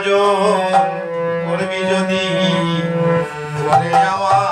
ভজন করবি যদি ঘরে আওয়াজ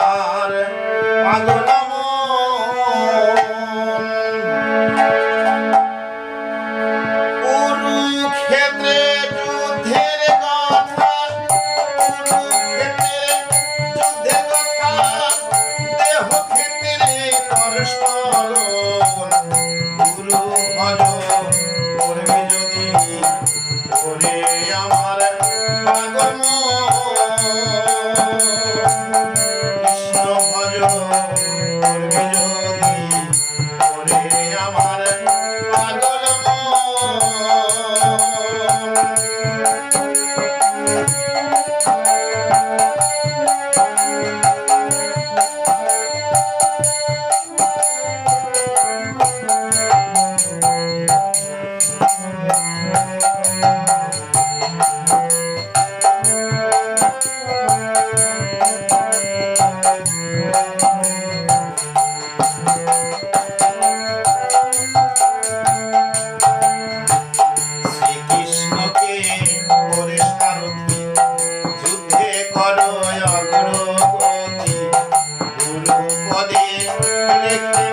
एक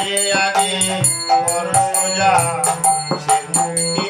আগে আগে পরশু যা সে মুক্তি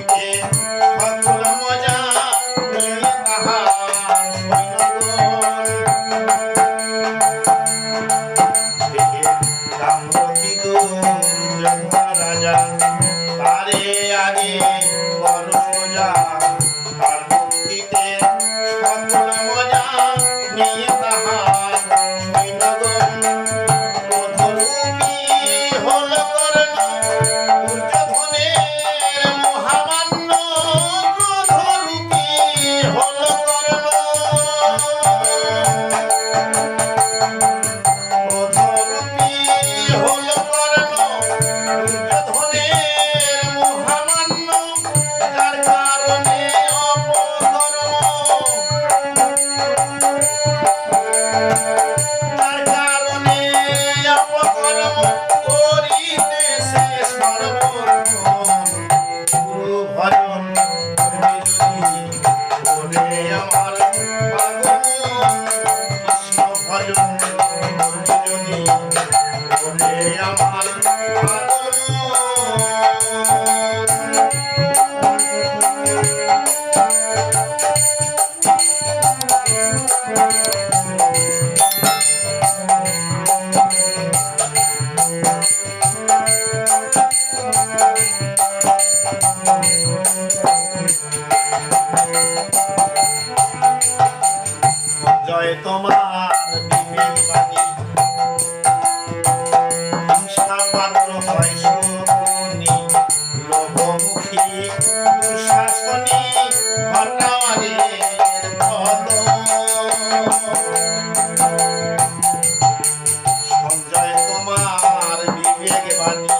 ฟัน